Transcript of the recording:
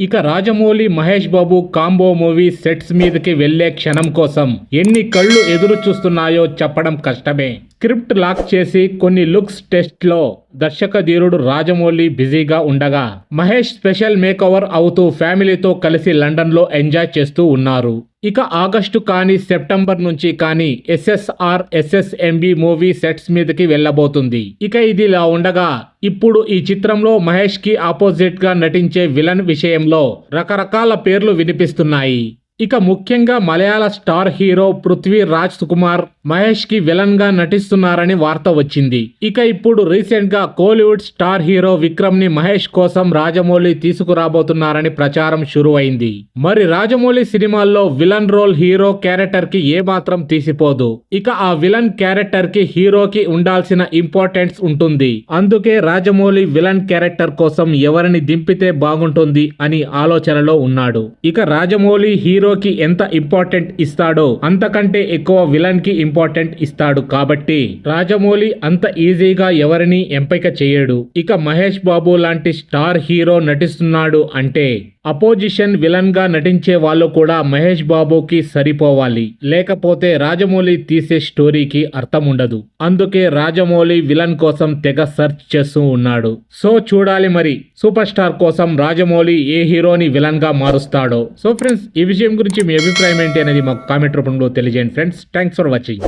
ఇక Rajamouli Mahesh Babu combo movie sets మీదకి వెళ్ళే క్షణం కోసం ఎన్ని కళ్ళు ఎదురు చూస్తున్నాయో చెప్పడం కష్టమే. స్క్రిప్ట్ లాక్ చేసి కొన్ని లుక్స్ టెస్ట్లో దర్శక ధీరుడు రాజమౌళి బిజీగా ఉండగా మహేష్ స్పెషల్ మేకవర్ అవుతూ ఫ్యామిలీతో కలిసి లండన్లో ఎంజాయ్ చేస్తూ ఉన్నారు. ఇక ఆగస్టు కానీ సెప్టెంబర్ నుంచి కానీ ఎస్ఎస్ఆర్ ఎస్ఎస్ఎంబి మూవీ సెట్స్ మీదకి వెళ్ళబోతుంది. ఇక ఇది ఇలా ఉండగా ఇప్పుడు ఈ చిత్రంలో మహేష్కి ఆపోజిట్గా నటించే విలన్ విషయంలో రకరకాల పేర్లు వినిపిస్తున్నాయి. ఇక ముఖ్యంగా మలయాళ స్టార్ హీరో పృథ్వీ రాజ్ కుమార్ మహేష్కి విలన్గా నటిస్తున్నారని వార్త వచ్చింది. ఇక ఇప్పుడు రీసెంట్గా కోలీవుడ్ స్టార్ హీరో విక్రమ్ని మహేష్ కోసం రాజమౌళి తీసుకురాబోతున్నారని ప్రచారం షురు అయింది మరి రాజమౌళి సినిమాల్లో విలన్ రోల్ హీరో క్యారెక్టర్కి ఏ మాత్రం తీసిపోదు. ఇక ఆ విలన్ క్యారెక్టర్కి హీరోకి ఉండాల్సిన ఇంపార్టెన్స్ ఉంటుంది. అందుకే రాజమౌళి విలన్ క్యారెక్టర్ కోసం ఎవరిని దింపితే బాగుంటుంది అని ఆలోచనలో ఉన్నాడు. ఇక రాజమౌళి హీరో హీరోకి ఎంత ఇంపార్టెంట్ ఇస్తాడో అంతకంటే ఎక్కువ విలన్కి ఇంపార్టెంట్ ఇస్తాడు కాబట్టి రాజమౌళి అంత ఈజీగా ఎవరిని ఎంపిక చేయడు. ఇక మహేష్ బాబు లాంటి స్టార్ హీరో నటిస్తున్నాడు అంటే అపోజిషన్ విలన్గా నటించే వాళ్ళు కూడా మహేష్ బాబుకి సరిపోవాలి. లేకపోతే రాజమౌళి తీసే స్టోరీకి అర్థం ఉండదు అందుకే రాజమౌళి విలన్ కోసం తెగ సెర్చ్ చేస్తూ ఉన్నాడు. సో చూడాలి మరి. సూపర్ స్టార్ కోసం రాజమౌళి ఏ హీరోని విలన్గా మారుస్తాడో. సో ఫ్రెండ్స్ ఈ విషయం గురించి మీ అభిప్రాయం ఏంటి అనేది మాకు కామెంట్ రూపంలో తెలియజేయండి ఫ్రెండ్స్. Thanks for watching.